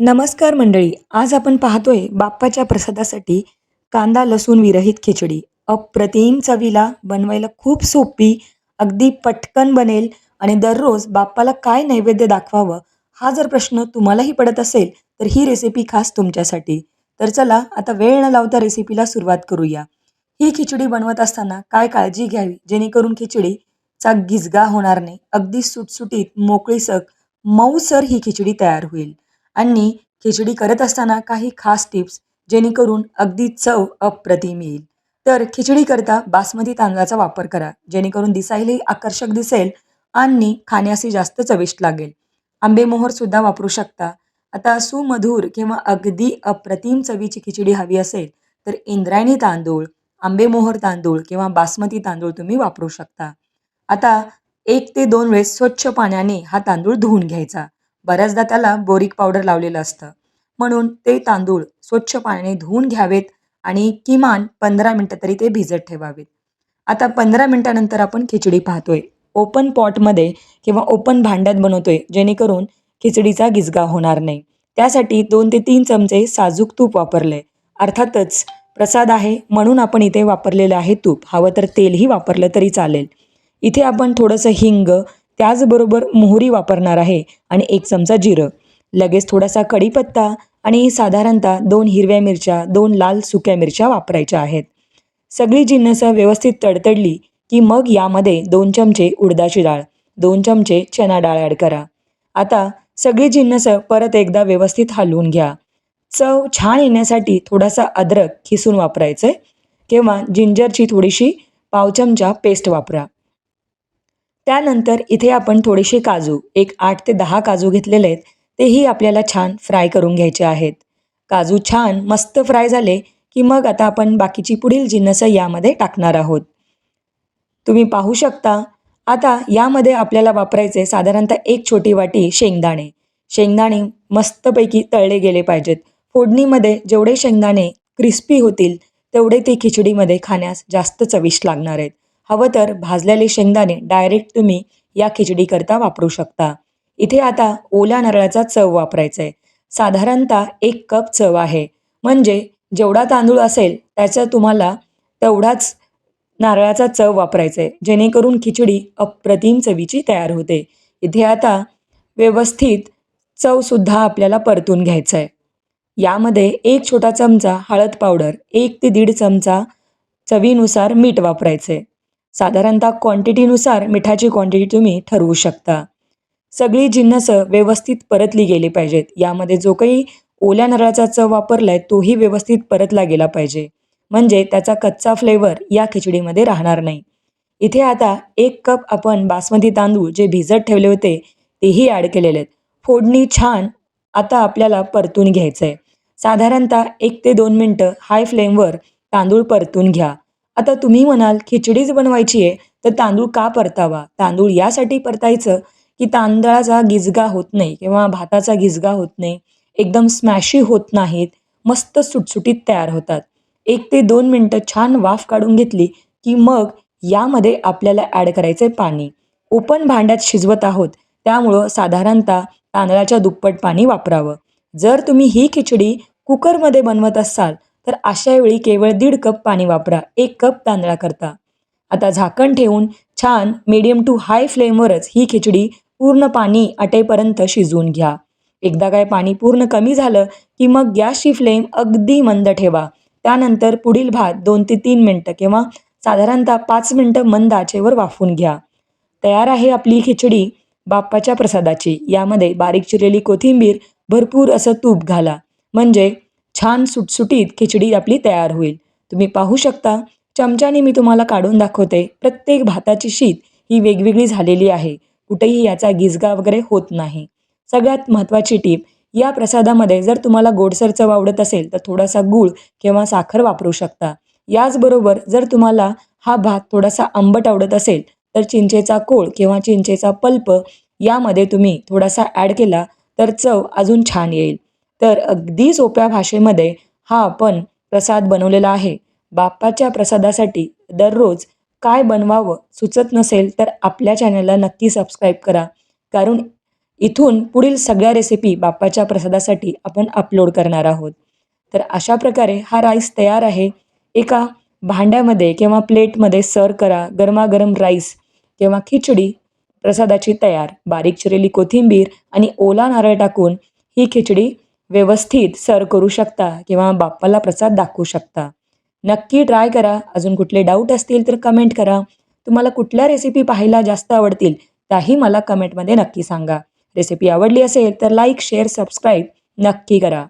नमस्कार मंडळी आज आपण पाहतोय बाप्पाच्या प्रसादासाठी कांदा लसूण विरहित खिचडी. अप्रतिम चवीला बनवायला खूप सोपी अगदी पटकन बनेल आणि दररोज बाप्पाला काय नैवेद्य दाखवावं हा जर प्रश्न तुम्हालाही पडत असेल तर ही रेसिपी खास तुमच्यासाठी. तर चला आता वेळ न लावता रेसिपीला सुरुवात करूया. ही खिचडी बनवत असताना काय काळजी घ्यावी? जेणेकरून खिचडीचा गिजगा होणार नाही. अगदी सुटसुटीत मोकळीसक मऊसर ही खिचडी तयार होईल. आणि खिचडी करत असताना काही खास टिप्स जेणेकरून अगदी चव अप्रतिम येईल. तर खिचडी करता बासमती तांदळाचा वापर करा जेणेकरून दिसायलाही आकर्षक दिसेल आणि खाण्यासही जास्त चविष्ट लागेल. आंबेमोहर सुद्धा वापरू शकता. आता सुमधूर किंवा अगदी अप्रतिम चवीची खिचडी हवी असेल तर इंद्रायणी तांदूळ आंबेमोहर तांदूळ किंवा बासमती तांदूळ तुम्ही वापरू शकता. आता एक ते दोन वेळेस स्वच्छ पाण्याने हा तांदूळ धुवून घ्यायचा. बऱ्याचदा त्याला बोरिक पावडर लावलेलं असतं. म्हणून ते तांदूळ स्वच्छ पाण्याने धुवून घ्यावेत आणि किमान पंधरा मिनटं तरी ते भिजत ठेवावेत. आता पंधरा मिनटानंतर आपण खिचडी पाहतोय. ओपन पॉटमध्ये किंवा ओपन भांड्यात बनवतोय जेणेकरून खिचडीचा गिजगा होणार नाही. त्यासाठी दोन ते तीन चमचे साजूक तूप वापरले अर्थातच प्रसाद आहे म्हणून आपण इथे वापरलेलं आहे तूप. हवं तर तेलही वापरलं तरी चालेल. इथे आपण थोडंसं हिंग त्याचबरोबर मोहरी वापरणार आहे. आणि एक चमचा जिरं. लगेच थोडासा कढीपत्ता आणि साधारणतः दोन हिरव्या मिरच्या दोन लाल सुक्या मिरच्या वापरायच्या आहेत. सगळी जिन्नसं व्यवस्थित तडतडली की मग यामध्ये दोन चमचे उडदाची डाळ दोन चमचे चना डाळ ॲड करा. आता सगळी जिन्नसं परत एकदा व्यवस्थित हलवून घ्या. चव छान येण्यासाठी थोडासा अद्रक खिसून वापरायचं आहे किंवा जिंजरची थोडीशी पाव चमचा पेस्ट वापरा. त्यानंतर इथे आपण थोडेसे काजू एक आठ ते दहा काजू घेतलेले आहेत तेही आपल्याला छान फ्राय करून घ्यायचे आहेत. काजू छान मस्त फ्राय झाले की मग आता आपण बाकीची पुढील जिन्नसं यामध्ये टाकणार आहोत. तुम्ही पाहू शकता आता यामध्ये आपल्याला वापरायचे साधारणतः एक छोटी वाटी शेंगदाणे. शेंगदाणे मस्तपैकी तळले गेले पाहिजेत. फोडणीमध्ये जेवढे शेंगदाणे क्रिस्पी होतील तेवढे ते खिचडीमध्ये खाण्यास जास्त चविष्ट लागणार आहेत. हवं तर भाजलेले शेंगदाणे डायरेक्ट तुम्ही या खिचडीकरता वापरू शकता. इथे आता ओल्या नारळाचा चव वापरायचा आहे साधारणतः एक कप चव आहे. म्हणजे जेवढा तांदूळ असेल त्याचा तुम्हाला तेवढाच नारळाचा चव वापरायचा आहे जेणेकरून खिचडी अप्रतिम चवीची तयार होते. इथे आता व्यवस्थित चवसुद्धा आपल्याला परतून घ्यायचं आहे यामध्ये एक छोटा चमचा हळद पावडर एक ते दीड चमचा चवीनुसार मीठ वापरायचं आहे साधारणतः क्वांटिटीनुसार मिठाची क्वांटिटी तुम्ही ठरवू शकता. सगळी जिन्नसं व्यवस्थित परतली गेली पाहिजेत. यामध्ये जो काही ओल्या नारळाचा चव वापरला आहे तोही व्यवस्थित परतला गेला पाहिजे. म्हणजे त्याचा कच्चा फ्लेवर या खिचडीमध्ये राहणार नाही. इथे आता एक कप आपण बासमती तांदूळ जे भिजत ठेवले होते तेही ॲड केलेले आहेत. फोडणी छान आता आपल्याला परतून घ्यायचं आहे साधारणतः एक ते दोन मिनटं हाय फ्लेमवर तांदूळ परतून घ्या. आता तुम्ही म्हणाल खिचडीच बनवायची आहे तर तांदूळ का परतावा? तांदूळ यासाठी परतायचं की तांदळाचा गिजगा होत नाही किंवा भाताचा गिजगा होत नाही एकदम स्मॅशी होत नाहीत मस्त सुटसुटीत तयार होतात. एक ते दोन मिनटं छान वाफ काढून घेतली की मग यामध्ये आपल्याला ॲड करायचं आहे पाणी. ओपन भांड्यात शिजवत आहोत त्यामुळं साधारणतः तांदळाच्या दुप्पट पाणी वापरावं. जर तुम्ही ही खिचडी कुकरमध्ये बनवत असाल तर अशा वेळी केवळ दीड कप पाणी वापरा एक कप तांदळाकरता आता झाकण ठेवून छान मीडियम टू हाय फ्लेमवरच ही खिचडी पूर्ण पाणी आटेपर्यंत शिजवून घ्या. एकदा काय पाणी पूर्ण कमी झालं की मग गॅसची फ्लेम अगदी मंद ठेवा. त्यानंतर पुढील भात दोन ते तीन मिनटं किंवा साधारणतः पाच मिनटं मंद आचेवर वाफून घ्या. तयार आहे आपली खिचडी बाप्पाच्या प्रसादाची. यामध्ये बारीक चिरलेली कोथिंबीर भरपूर असं तूप घाला. म्हणजे छान सुटसुटीत खिचडी आपली तयार होईल. तुम्ही पाहू शकता चमच्याने मी तुम्हाला काढून दाखवते प्रत्येक भाताची शीत ही वेगवेगळी झालेली आहे. कुठेही याचा गिजगा वगैरे होत नाही. सगळ्यात महत्त्वाची टीप या प्रसादामध्ये जर तुम्हाला गोडसर चव आवडत असेल तर थोडासा गूळ किंवा साखर वापरू शकता. याचबरोबर जर तुम्हाला हा भात थोडासा आंबट आवडत असेल तर चिंचेचा कोळ किंवा चिंचेचा पल्प यामध्ये तुम्ही थोडासा ॲड केला तर चव अजून छान येईल. तर अगदी सोप्या भाषेमध्ये हा आपण प्रसाद बनवलेला आहे. बाप्पाच्या प्रसादासाठी दररोज काय बनवावं सुचत नसेल तर आपल्या चॅनलला नक्की सबस्क्राईब करा. कारण इथून पुढील सगळ्या रेसिपी बाप्पाच्या प्रसादासाठी आपण अपलोड करणार आहोत. तर अशा प्रकारे हा राईस तयार आहे. एका भांड्यामध्ये किंवा प्लेटमध्ये सर्व करा गरमागरम राईस किंवा खिचडी प्रसादाची तयार. बारीक चिरलेली कोथिंबीर आणि ओला नारळ टाकून ही खिचडी व्यवस्थित सर करू शकता किंवा बाप्पाला प्रसाद दाखवू शकता. नक्की ट्राय करा. अजून कुठले डाऊट असतील तर कमेंट करा. तुम्हाला कुठल्या रेसिपी पाहायला जास्त आवडतील त्याही मला कमेंटमध्ये नक्की सांगा. रेसिपी आवडली असेल तर लाईक शेअर सबस्क्राईब नक्की करा.